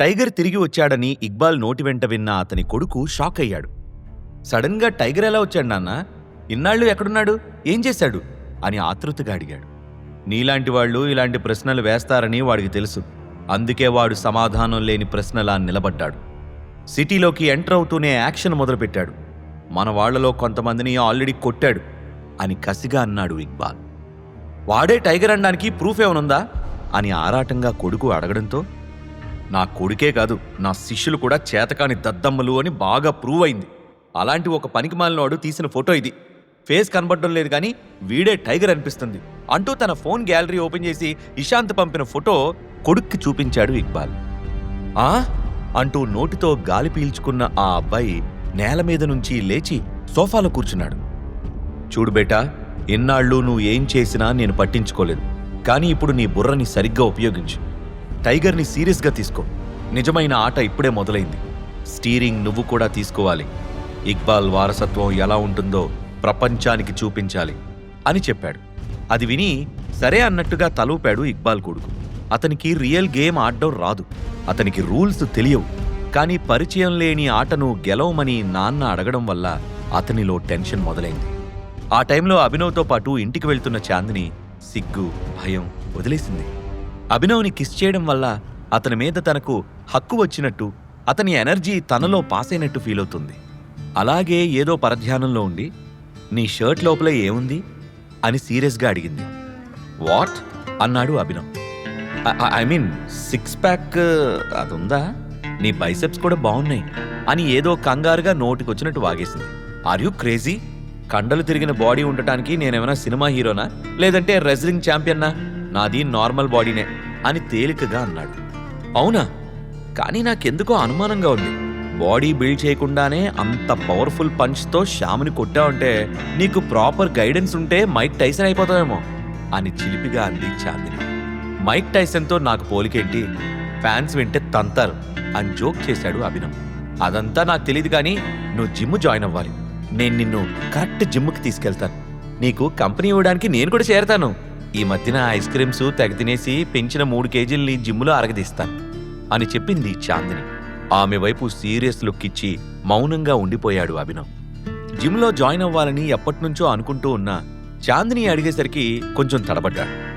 Tiger తిరిగి వచ్చాడని ఇక్బాల్ నోటి వెంట విన్న అతని కొడుకు షాక్ అయ్యాడు. సడన్గా టైగర్ ఎలా వచ్చాడు నాన్న? ఇన్నాళ్ళు ఎక్కడున్నాడు? ఏం చేశాడు? అని ఆతృతగా అడిగాడు. నీలాంటి వాళ్ళు ఇలాంటి ప్రశ్నలు వేస్తారని వాడికి తెలుసు. అందుకే వాడు సమాధానం లేని ప్రశ్నలా నిలబడ్డాడు. సిటీలోకి ఎంటర్ అవుతూనే యాక్షన్ మొదలుపెట్టాడు. మన వాళ్ళలో కొంతమందిని ఆల్రెడీ కొట్టాడు అని కసిగా అన్నాడు ఇక్బాల్. వాడే టైగర్ అనడానికి ప్రూఫ్ ఏమనుందా అని ఆరాటంగా కొడుకు అడగడంతో నా కొడుకే కాదు నా శిష్యులు కూడా చేతకాని దద్దమ్మలు అని బాగా ప్రూవ్ అయింది. అలాంటి ఒక పనికి మాలినవాడు తీసిన ఫోటో ఇది. ఫేస్ కనబడడం లేదు కానీ వీడే టైగర్ అనిపిస్తుంది. అంటూ తన ఫోన్ గ్యాలరీ ఓపెన్ చేసి ఇషాంత్ పంపిన ఫోటో కొడుక్కి చూపించాడు ఇక్బాల్. ఆ? అంటూ నోటితో గాలి పీల్చుకున్న ఆ అబ్బాయి నేల మీద నుంచి లేచి సోఫాలో కూర్చున్నాడు. చూడు బేటా ఇన్నాళ్ళు నువ్వు ఏం చేసినా నేను పట్టించుకోలేదు. కానీ ఇప్పుడు నీ బుర్రని సరిగ్గా ఉపయోగించు. టైగర్ని సీరియస్గా తీసుకో. నిజమైన ఆట ఇప్పుడే మొదలైంది. స్టీరింగ్ నువ్వు కూడా తీసుకోవాలి. ఇక్బాల్ వారసత్వం ఎలా ఉంటుందో ప్రపంచానికి చూపించాలి అని చెప్పాడు. అది విని సరే అన్నట్టుగా తలూపాడు ఇక్బాల్ కొడుకు. అతనికి రియల్ గేమ్ ఆడడం రాదు. అతనికి రూల్స్ తెలియవు. కానీ పరిచయం లేని ఆటను గెలవమని నాన్న అడగడం వల్ల అతనిలో టెన్షన్ మొదలైంది. ఆ టైంలో అభినవ్తో పాటు ఇంటికి వెళ్తున్న చాందిని సిగ్గు భయం వదిలేసింది. అభినవ్ని కిస్ చేయడం వల్ల అతని మీద తనకు హక్కు వచ్చినట్టు అతని ఎనర్జీ తనలో పాస్ అయినట్టు ఫీల్ అవుతుంది. అలాగే ఏదో పరధ్యానంలో ఉండి నీ షర్ట్ లోపల ఏముంది? అని సీరియస్గా అడిగింది. వాట్? అన్నాడు Abhinav. I mean six pack అదుందా? నీ బైసెప్స్ కూడా బాగున్నాయి అని ఏదో కంగారుగా నోటికొచ్చినట్టు వాగేసింది. Are you crazy? కండలు తిరిగిన బాడీ ఉండటానికి నేనేమైనా సినిమా హీరోనా? లేదంటే రెజ్లింగ్ ఛాంపియన్నా? నాది నార్మల్ బాడీనే అని తేలికగా అన్నాడు. అవునా? కానీ నాకెందుకో అనుమానంగా ఉంది. బాడీ బిల్డ్ చేయకుండానే అంత పవర్ఫుల్ పంచ్తో శ్యామ్ని కొట్టావంటే నీకు ప్రాపర్ గైడెన్స్ ఉంటే మైక్ టైసన్ అయిపోతావేమో అని చిలిపిగా అంది చాందిని. మైక్ టైసన్తో నాకు పోలికేంటి? ఫ్యాన్స్ వింటే తంతారు అని జోక్ చేశాడు అభినవ్. అదంతా నాకు తెలియదు కానీ నువ్వు జిమ్ జాయిన్ అవ్వాలి. నేను నిన్ను కరెక్ట్ జిమ్కి తీసుకెళ్తాను. నీకు కంపెనీ ఇవ్వడానికి నేను కూడా చేరతాను. ఈ మధ్యన ఐస్ క్రీమ్స్ తెగ తినేసి పెంచిన మూడు కేజీల్ని జిమ్లో అరగదీస్తాను అని చెప్పింది చాందిని. ఆమె వైపు సీరియస్ లుక్ ఇచ్చి మౌనంగా ఉండిపోయాడు అభినవ్. జిమ్లో జాయిన్ అవ్వాలని ఎప్పటినుంచో అనుకుంటూ ఉన్న చాందిని అడిగేసరికి కొంచెం తడబడ్డాడు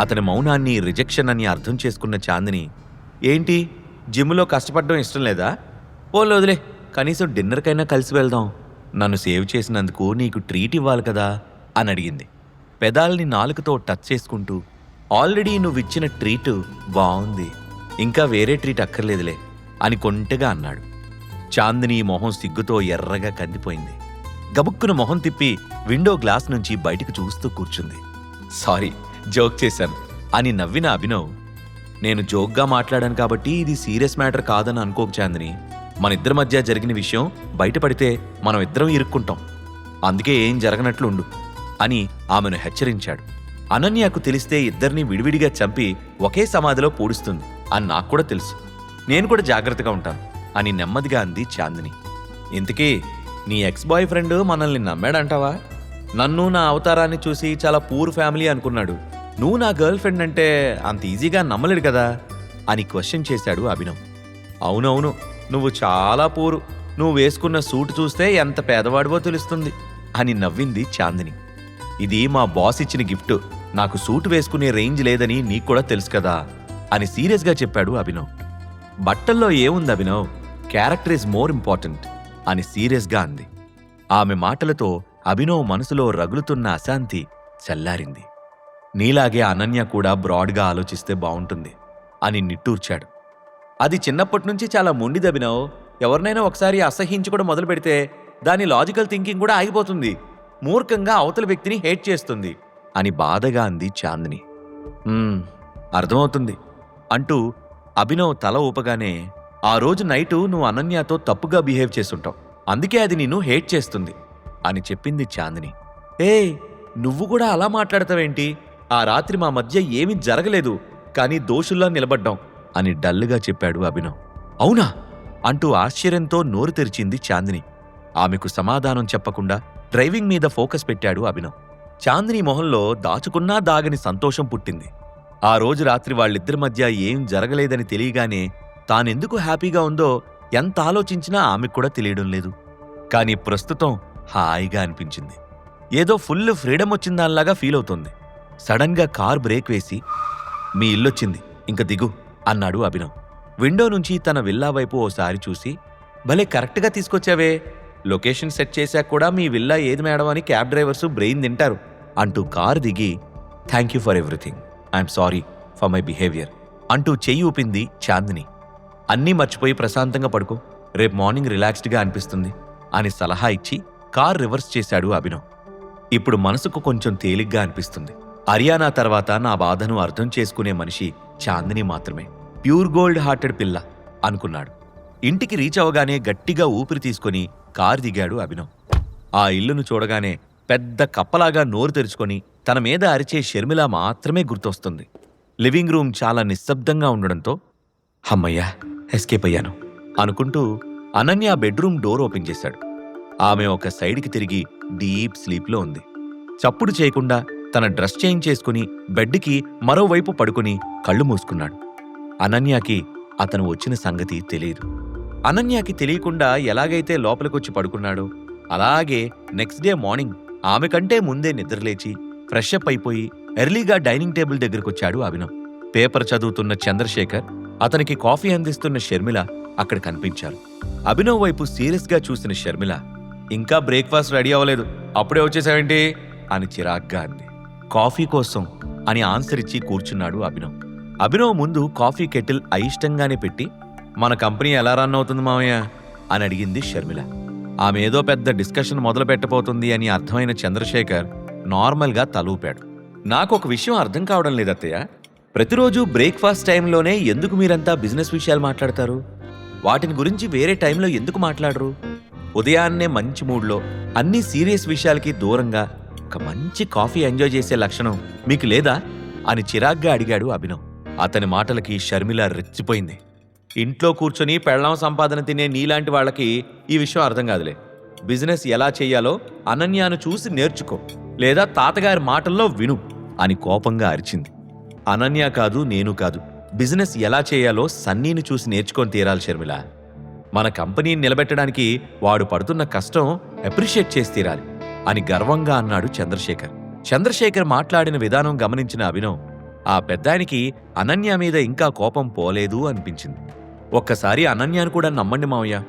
అతని మౌనాన్ని రిజెక్షన్ అని అర్థం చేసుకున్న చాందిని ఏంటి? జిమ్లో కష్టపడడం ఇష్టం లేదా? ఓ వదిలే కనీసం డిన్నర్కైనా కలిసి వెళ్దాం. నన్ను సేవ్ చేసినందుకు నీకు ట్రీట్ ఇవ్వాలి కదా? అని అడిగింది. పెదాల్ని నాలుకతో టచ్ చేసుకుంటూ ఆల్రెడీ నువ్విచ్చిన ట్రీట్ బాగుంది ఇంకా వేరే ట్రీట్ అక్కర్లేదులే అని కొంటగా అన్నాడు. చాందిని మొహం సిగ్గుతో ఎర్రగా కందిపోయింది. గబుక్కున మొహం తిప్పి విండో గ్లాస్ నుంచి బయటికి చూస్తూ కూర్చుంది. సారీ జోక్ చేశాను అని నవ్విన అభినవ్ నేను జోక్గా మాట్లాడాను కాబట్టి ఇది సీరియస్ మ్యాటర్ కాదని అనుకోకు చాందిని. మన ఇద్దరి మధ్య జరిగిన విషయం బయటపడితే మనం ఇద్దరం ఇరుక్కుంటాం. అందుకే ఏం జరగనట్లుండు. అని ఆమెను హెచ్చరించాడు. అనన్యకు తెలిస్తే ఇద్దరిని విడివిడిగా చంపి ఒకే సమాధిలో పూడుస్తుంది అని నాకు కూడా తెలుసు. నేను కూడా జాగ్రత్తగా ఉంటాను అని నెమ్మదిగా అంది చాందిని. ఇంతకీ నీ ఎక్స్ బాయ్ ఫ్రెండ్ మనల్ని నమ్మాడంటావా? నన్ను నా అవతారాన్ని చూసి చాలా పూర్ ఫ్యామిలీ అనుకున్నాడు. నువ్వు నా గర్ల్ ఫ్రెండ్ అంటే అంత ఈజీగా నమ్మలేడు కదా? అని క్వశ్చన్ చేశాడు అభినవ్. అవునవును నువ్వు చాలా పూరు. నువ్వు వేసుకున్న సూట్ చూస్తే ఎంత పేదవాడివో తెలుస్తుంది అని నవ్వింది చాందిని. ఇది మా బాస్ ఇచ్చిన గిఫ్ట్. నాకు సూట్ వేసుకునే రేంజ్ లేదని నీకు కూడా తెలుసు కదా అని సీరియస్గా చెప్పాడు అభినవ్. బట్టల్లో ఏముంది Abhinav? Character is more important అని సీరియస్గా అంది. ఆమె మాటలతో అభినవ్ మనసులో రగులుతున్న అశాంతి చల్లారింది. నీలాగే అనన్య కూడా బ్రాడ్గా ఆలోచిస్తే బావుంటుంది అని నిట్టూర్చాడు. అది చిన్నప్పటి నుంచి చాలా మొండిది అభినవ్. ఎవరినైనా ఒకసారి అసహించుకోవడం మొదలు పెడితే దాని లాజికల్ థింకింగ్ కూడా ఆగిపోతుంది. మూర్ఖంగా అవతల వ్యక్తిని హేట్ చేస్తుంది అని బాధగా అంది చాందిని. అర్థమవుతుంది అంటూ అభినవ్ తల ఊపగానే ఆ రోజు నైటు నువ్వు అనన్యతో తప్పుగా బిహేవ్ చేస్తుంటావు అందుకే అది నిన్ను హేట్ చేస్తుంది అని చెప్పింది చాందిని. ఏ నువ్వు కూడా అలా మాట్లాడతావేంటి? ఆ రాత్రి మా మధ్య ఏమీ జరగలేదు కానీ దోషుల్లా నిలబడ్డాం అని డల్లుగా చెప్పాడు అభినవ్. అవునా? అంటూ ఆశ్చర్యంతో నోరు తెరిచింది చాందిని. ఆమెకు సమాధానం చెప్పకుండా డ్రైవింగ్ మీద ఫోకస్ పెట్టాడు అభినవ్. చాందిని మొహంలో దాచుకున్నా దాగని సంతోషం పుట్టింది. ఆ రోజు రాత్రి వాళ్ళిద్దరి మధ్య ఏం జరగలేదని తెలియగానే తానెందుకు హ్యాపీగా ఉందో ఎంత ఆలోచించినా ఆమెకు కూడా తెలియడం లేదు. కానీ ప్రస్తుతం హాయిగా అనిపించింది. ఏదో ఫుల్ ఫ్రీడమ్ వచ్చిందానిలాగా ఫీల్ అవుతుంది. సడన్గా కార్ బ్రేక్ వేసి మీ ఇల్లొచ్చింది ఇంక దిగు అన్నాడు అభినవ్. విండో నుంచి తన విల్లా వైపు ఓసారి చూసి భలే కరెక్ట్గా తీసుకొచ్చావే లొకేషన్ సెట్ చేశాక కూడా మీ విల్లా ఏది మేడం అని క్యాబ్ డ్రైవర్స్ బ్రెయిన్ తింటారు అంటూ కారు దిగి thank you for everything. I'm sorry for my behaviour అంటూ చెయ్యి ఊపింది చాందిని. అన్నీ మర్చిపోయి ప్రశాంతంగా పడుకో. రేపు మార్నింగ్ రిలాక్స్డ్గా అనిపిస్తుంది అని సలహా ఇచ్చి కార్ రివర్స్ చేశాడు అభినవ్. ఇప్పుడు మనసుకు కొంచెం తేలిగ్గా అనిపిస్తుంది. హర్యానా తర్వాత నా బాధను అర్థం చేసుకునే మనిషి చాందిని మాత్రమే. ప్యూర్ గోల్డ్ హార్టెడ్ పిల్ల అనుకున్నాడు. ఇంటికి రీచ్ అవగానే గట్టిగా ఊపిరి తీసుకుని కారు దిగాడు అభినవ్. ఆ ఇల్లును చూడగానే పెద్ద కప్పలాగా నోరు తెరుచుకొని తన మీద అరిచే షర్మిల మాత్రమే గుర్తొస్తుంది. లివింగ్ రూమ్ చాలా నిశ్శబ్దంగా ఉండడంతో హమ్మయ్యా ఎస్కేప్ అయ్యాను అనుకుంటూ అనన్య బెడ్రూమ్ డోర్ ఓపెన్ చేశాడు. ఆమె ఒక సైడ్కి తిరిగి డీప్ స్లీప్లో ఉంది. చప్పుడు చేయకుండా తన డ్రెస్ చేంజ్ చేసుకుని బెడ్కి మరోవైపు పడుకుని కళ్ళు మూసుకున్నాడు. అనన్యకి అతను వచ్చిన సంగతి తెలియదు. అనన్యకి తెలియకుండా ఎలాగైతే లోపలికొచ్చి పడుకున్నాడో అలాగే నెక్స్ట్ డే మార్నింగ్ ఆమె కంటే ముందే నిద్రలేచి ఫ్రెష్ అప్ అయిపోయి ఎర్లీగా డైనింగ్ టేబుల్ దగ్గరకొచ్చాడు అభినవ్. పేపర్ చదువుతున్న చంద్రశేఖర్ అతనికి కాఫీ అందిస్తున్న షర్మిల అక్కడ కనిపించారు. అభినవ్ వైపు సీరియస్గా చూసిన షర్మిల ఇంకా బ్రేక్ఫాస్ట్ రెడీ అవ్వలేదు అప్పుడే వచ్చేసావేంటి? అని చిరాగ్గా అంది. కాఫీ కోసం అని ఆన్సర్ ఇచ్చి కూర్చున్నాడు అభినవ్. అభినవ్ ముందు కాఫీ కెటిల్ అయిష్టంగానే పెట్టి మన కంపెనీ ఎలా రన్ అవుతుంది మామయ్య అని అడిగింది షర్మిల. ఆమె ఏదో పెద్ద డిస్కషన్ మొదలు పెట్టబోతుంది అని అర్థమైన చంద్రశేఖర్ నార్మల్గా తలూపాడు. నాకు ఒక విషయం అర్థం కావడం లేదత్తయ్య. ప్రతిరోజు బ్రేక్ఫాస్ట్ టైంలోనే ఎందుకు మీరంతా బిజినెస్ విషయాలు మాట్లాడతారు? వాటిని గురించి వేరే టైంలో ఎందుకు మాట్లాడరు? ఉదయాన్నే మంచి మూడ్లో అన్ని సీరియస్ విషయాలకి దూరంగా ఒక మంచి కాఫీ ఎంజాయ్ చేసే లక్షణం మీకు లేదా? అని చిరాగ్గా అడిగాడు అభినవ్. అతని మాటలకి షర్మిల రెచ్చిపోయింది. ఇంట్లో కూర్చొని పెళ్ళాం సంపాదన తినే నీలాంటి వాళ్ళకి ఈ విషయం అర్థం కాదులే. బిజినెస్ ఎలా చేయాలో అనన్యాను చూసి నేర్చుకో. లేదా తాతగారి మాటల్లో విను అని కోపంగా అరిచింది. అనన్య కాదు నేను కాదు. బిజినెస్ ఎలా చేయాలో సన్నీని చూసి నేర్చుకొని తీరాలి షర్మిల. మన కంపెనీని నిలబెట్టడానికి వాడు పడుతున్న కష్టం అప్రిషియేట్ చేసి తీరాలి అని గర్వంగా అన్నాడు చంద్రశేఖర్. చంద్రశేఖర్ మాట్లాడిన విధానం గమనించిన అభినవ్ ఆ పెద్దాయనికి అనన్య మీద ఇంకా కోపం పోలేదు అనిపించింది. ఒక్కసారి అనన్యను కూడా నమ్మండి మావయ్య.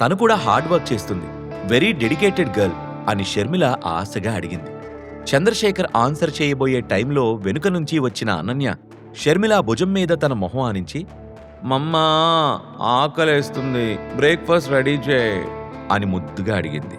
తను కూడా హార్డ్ వర్క్ చేస్తుంది. వెరీ డెడికేటెడ్ గర్ల్ అని షర్మిల ఆశగా అడిగింది. చంద్రశేఖర్ ఆన్సర్ చేయబోయే టైంలో వెనుక నుంచి వచ్చిన అనన్య షర్మిల భుజం మీద తన మొహం ఆనించి మమ్మా ఆకలేస్తుంది. బ్రేక్ఫాస్ట్ రెడీ చే అని ముద్దుగా అడిగింది.